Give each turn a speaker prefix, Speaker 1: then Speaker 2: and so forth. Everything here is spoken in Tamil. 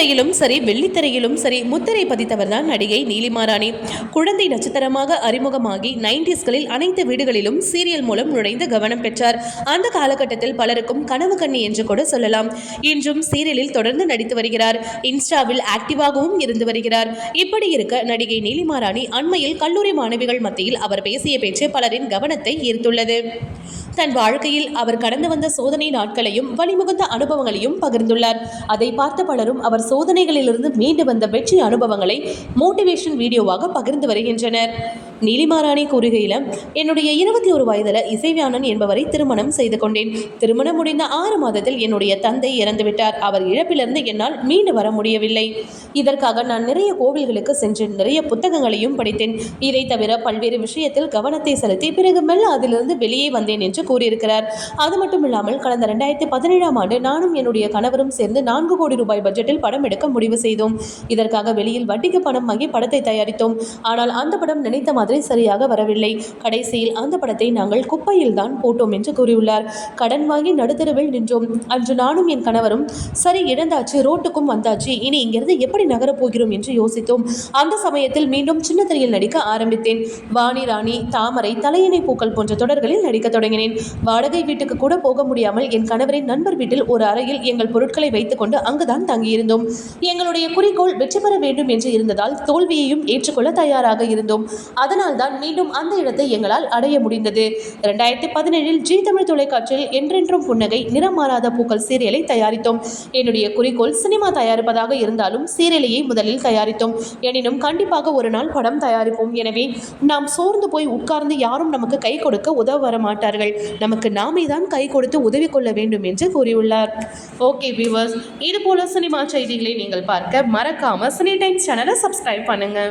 Speaker 1: திரையிலும் சரி வெள்ளித்திரையிலும் சரி முத்திரை பதித்தவர் தான் நடிகை நீலிமாராணி. குழந்தை நட்சத்திரமாக அறிமுகமாகி நைன்டிஸ்களில் அனைத்து வீடுகளிலும் சீரியல் மூலம் நுழைந்து கவனம் பெற்றார். அந்த காலகட்டத்தில் பலருக்கும் கனவு கண்ணி என்று கூட சொல்லலாம். இன்றும் சீரியலில் தொடர்ந்து நடித்து வருகிறார். இன்ஸ்டாவில் ஆக்டிவாகவும் இருந்து வருகிறார். இப்படி இருக்க நடிகை நீலிமாராணி அண்மையில் கல்லூரி மாணவிகள் மத்தியில் அவர் பேசிய பேச்சு பலரின் கவனத்தை ஈர்த்துள்ளது. தன் வாழ்க்கையில் அவர் கடந்து வந்த சோதனை நாட்களையும் வழிமுகந்த அனுபவங்களையும் பகிர்ந்துள்ளார். அதை பார்த்த பலரும் அவர் சோதனைகளிலிருந்து மீண்டு வந்த வெற்றி அனுபவங்களை மோட்டிவேஷன் வீடியோவாக பகிர்ந்து வருகின்றனர். நீலிமாராணி கூறுகையில் என்னுடைய இருபத்தி ஒரு வயதில் இசைவியானன் என்பவரை திருமணம் செய்து கொண்டேன். திருமணம் முடிந்த ஆறு மாதத்தில் என்னுடைய தந்தை இறந்துவிட்டார் அவர் இழப்பிலிருந்து என்னால் மீண்டு வர முடியவில்லை. இதற்காக நான் நிறைய கோவில்களுக்கு சென்று நிறைய புத்தகங்களையும் படித்தேன். இதை தவிர பல்வேறு விஷயத்தில் கவனத்தை செலுத்தி பிறகு மெல்ல அதிலிருந்து வெளியே வந்தேன் என்று கூறியிருக்கிறார். அது மட்டும் இல்லாமல் கடந்த ரெண்டாயிரத்தி பதினேழாம் ஆண்டு நானும் என்னுடைய கணவரும் சேர்ந்து நான்கு கோடி ரூபாய் பட்ஜெட்டில் படம் எடுக்க முடிவு செய்தோம். இதற்காக வெளியில் வட்டிக்கு பணம் வாங்கி படத்தை தயாரித்தோம். ஆனால் அந்த படம் நினைத்த மாதிரி மாதிரி சரியாக வரவில்லை. கடைசியில் அந்த படத்தை நாங்கள் குப்பையில் தான் போட்டோம் என்று கூறியுள்ளார். கடன் வாங்கி நடுத்தருவில் நின்றோம். அன்று நானும் என் கணவரும் சரி இழந்தாச்சு ரோட்டுக்கும் வந்தாச்சு இனி இங்கிருந்து எப்படி நகரப் போகிறோம்? என்று யோசித்தோம். அந்த சமயத்தில் மீண்டும் சின்ன திரையில் நடிக்க ஆரம்பித்தேன். வாணி ராணி தாமரை தலையணை பூக்கள் போன்ற தொடர்களில் நடிக்க தொடங்கினேன். வாடகை வீட்டுக்கு கூட போக முடியாமல் என் கணவரின் நண்பர் வீட்டில் ஒரு அறையில் எங்கள் பொருட்களை வைத்துக்கொண்டு அங்குதான் தங்கியிருந்தோம். எங்களுடைய குறிக்கோள் வெற்றி பெற வேண்டும் என்று இருந்ததால் தோல்வியையும் ஏற்றுக்கொள்ள தயாராக இருந்தோம். அதனால் தான் மீண்டும் அந்த இடத்தை எங்களால் அடைய முடிந்தது. இரண்டாயிரத்தி பதினேழில் ஜி தமிழ் தொலைக்காட்சியில் என்றென்றும் புன்னகை நிறம் மாறாத பூக்கள் சீரியலை தயாரித்தோம். என்னுடைய குறிக்கோள் சினிமா தயாரிப்பதாக இருந்தாலும் சீரியலையை முதலில் தயாரித்தோம். எனினும் கண்டிப்பாக ஒரு நாள் படம் தயாரிப்போம். எனவே நாம் சோர்ந்து போய் உட்கார்ந்து யாரும் நமக்கு கை கொடுக்க உதவ வர மாட்டார்கள் நமக்கு நாமே தான் கை கொடுத்து உதவி கொள்ள வேண்டும் என்று கூறியுள்ளார். ஓகே வியூவர்ஸ் இது போல சினிமா செய்திகளை நீங்கள் பார்க்க மறக்காம சினி டைம்ஸ் சேனலை சப்ஸ்கிரைப் பண்ணுங்க.